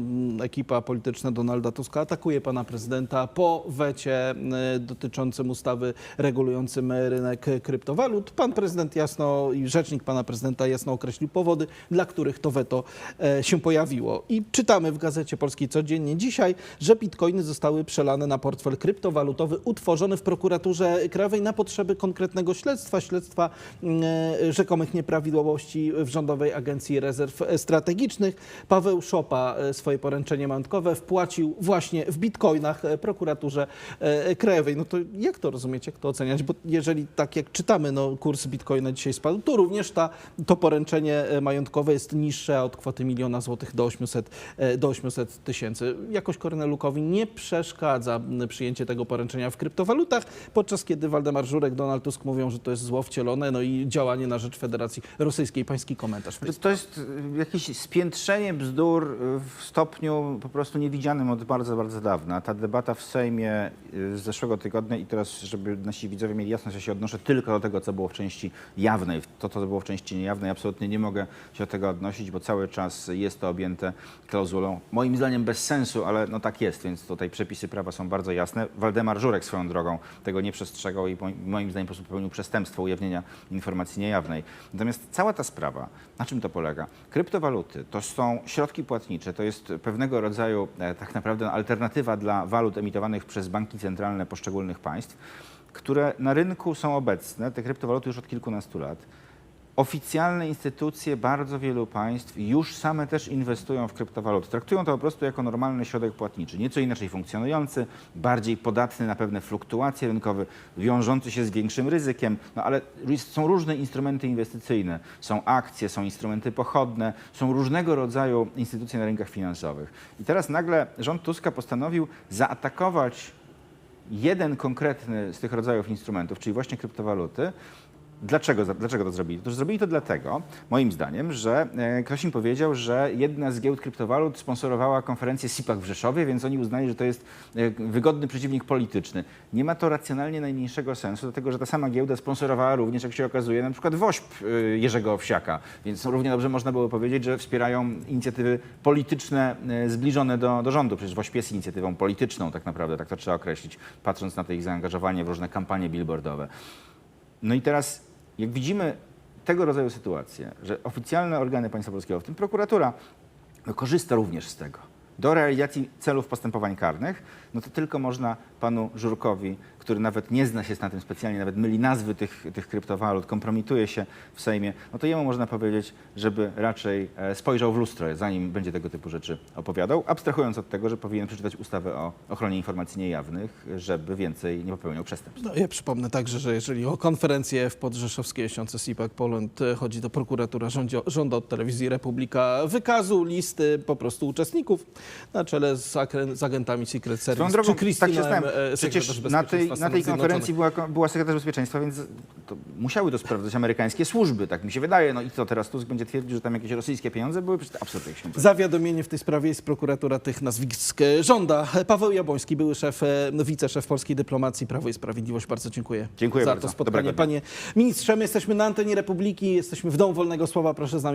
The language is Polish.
mm, ekipa polityczna Donalda Tuska atakuje pana prezydenta po wecie y, dotyczącym ustawy regulującym rynek kryptowalut. Pan prezydent jasno i rzecznik pana prezydenta jasno określił powody, dla których to weto e, się pojawiło. I czytamy w Gazecie Polskiej codziennie dzisiaj, że bitcoiny zostały przelane na portfel kryptowalutowy utworzony w prokuraturze krajowej na potrzeby konkretnego śledztwa, śledztwa e, rzekomych nieprawidłowości w Rządowej Agencji Rezerw Strategicznych. Paweł Szopa e, swoje poręczenie majątkowe wpłacił właśnie w bitcoinach e, prokuraturze e, krajowej. No to jak to rozumiecie, jak to oceniać? Bo jeżeli tak jak czytamy, no kurs bitcoina dzisiaj spadł, to również ta, to poręczenie e, majątkowe jest niższe od kwoty miliona złotych do 800 e, do 800 tysięcy. Jakoś Kornelukowi nie przeszkadza przyjęcie tego poręczenia w kryptowalutach, podczas kiedy Waldemar Żurek, Donald Tusk mówią, że to jest zło wcielone, no i działanie na rzecz Federacji Rosyjskiej. Pański komentarz. To, to jest jakieś spiętrzenie bzdur w stopniu po prostu niewidzianym od bardzo, bardzo dawna. Ta debata w Sejmie y, z zeszłego tygodnia i teraz, żeby nasi widzowie mieli jasność, ja się odnoszę tylko do tego, co było w części jawnej. To, co było w części niejawnej, absolutnie nie mogę się do tego odnosić, bo cały czas jest to objęte klauzulą, moim zdaniem bez sensu, ale no tak jest, więc tutaj przepisy prawa są bardzo jasne. Waldemar Żurek swoją drogą tego nie przestrzegał i moim zdaniem po prostu popełnił przestępstwo ujawnienia informacji niejawnej. Natomiast cała ta sprawa, na czym to polega? Kryptowaluty to są środki płatnicze, to jest pewnego rodzaju e, tak naprawdę alternatywa dla walut emitowanych przez banki centralne poszczególnych państw, które na rynku są obecne, te kryptowaluty już od kilkunastu lat. Oficjalne instytucje bardzo wielu państw już same też inwestują w kryptowaluty. Traktują to po prostu jako normalny środek płatniczy, nieco inaczej funkcjonujący, bardziej podatny na pewne fluktuacje rynkowe, wiążący się z większym ryzykiem, no ale są różne instrumenty inwestycyjne. Są akcje, są instrumenty pochodne, są różnego rodzaju instytucje na rynkach finansowych. I teraz nagle rząd Tuska postanowił zaatakować jeden konkretny z tych rodzajów instrumentów, czyli właśnie kryptowaluty. Dlaczego, dlaczego to zrobili? Otóż zrobili to dlatego, moim zdaniem, że e, ktoś im powiedział, że jedna z giełd kryptowalut sponsorowała konferencję SIPAC w Rzeszowie, więc oni uznali, że to jest e, wygodny przeciwnik polityczny. Nie ma to racjonalnie najmniejszego sensu, dlatego że ta sama giełda sponsorowała również, jak się okazuje, na przykład WOŚP e, Jerzego Owsiaka, więc równie dobrze można było powiedzieć, że wspierają inicjatywy polityczne zbliżone do, do rządu. Przecież WOŚP jest inicjatywą polityczną tak naprawdę, tak to trzeba określić, patrząc na to ich zaangażowanie w różne kampanie billboardowe. No i teraz, jak widzimy tego rodzaju sytuacje, że oficjalne organy państwa polskiego, w tym prokuratura, no, korzysta również z tego do realizacji celów postępowań karnych, no to tylko można panu Żurkowi, który nawet nie zna się na tym specjalnie, nawet myli nazwy tych, tych kryptowalut, kompromituje się w Sejmie, no to jemu można powiedzieć, żeby raczej e, spojrzał w lustro, zanim będzie tego typu rzeczy opowiadał, abstrahując od tego, że powinien przeczytać ustawę o ochronie informacji niejawnych, żeby więcej nie popełniał przestępstw. No, ja przypomnę także, że jeżeli o konferencję w podrzeszowskiej osiące SIPAC Poland e, chodzi, to prokuratura żąda od telewizji Republika wykazu listy po prostu uczestników na czele z, z agentami Secret Service drogą, czy tak się e, Przecież na tej, na tej konferencji była, była sekretarz bezpieczeństwa, więc to musiały to sprawdzać amerykańskie służby, tak mi się wydaje. No i co teraz Tusk będzie twierdził, że tam jakieś rosyjskie pieniądze były? Przecież to absurd jakiś. Zawiadomienie w tej sprawie jest prokuratura tych nazwisk e, żąda. Paweł Jabłoński, były szef, e, wiceszef polskiej dyplomacji Prawo i Sprawiedliwość. Bardzo dziękuję, Dziękuję za bardzo. to spotkanie. Dobrego. Panie ministrze, my jesteśmy na antenie Republiki, jesteśmy w Domu Wolnego Słowa. Proszę z nami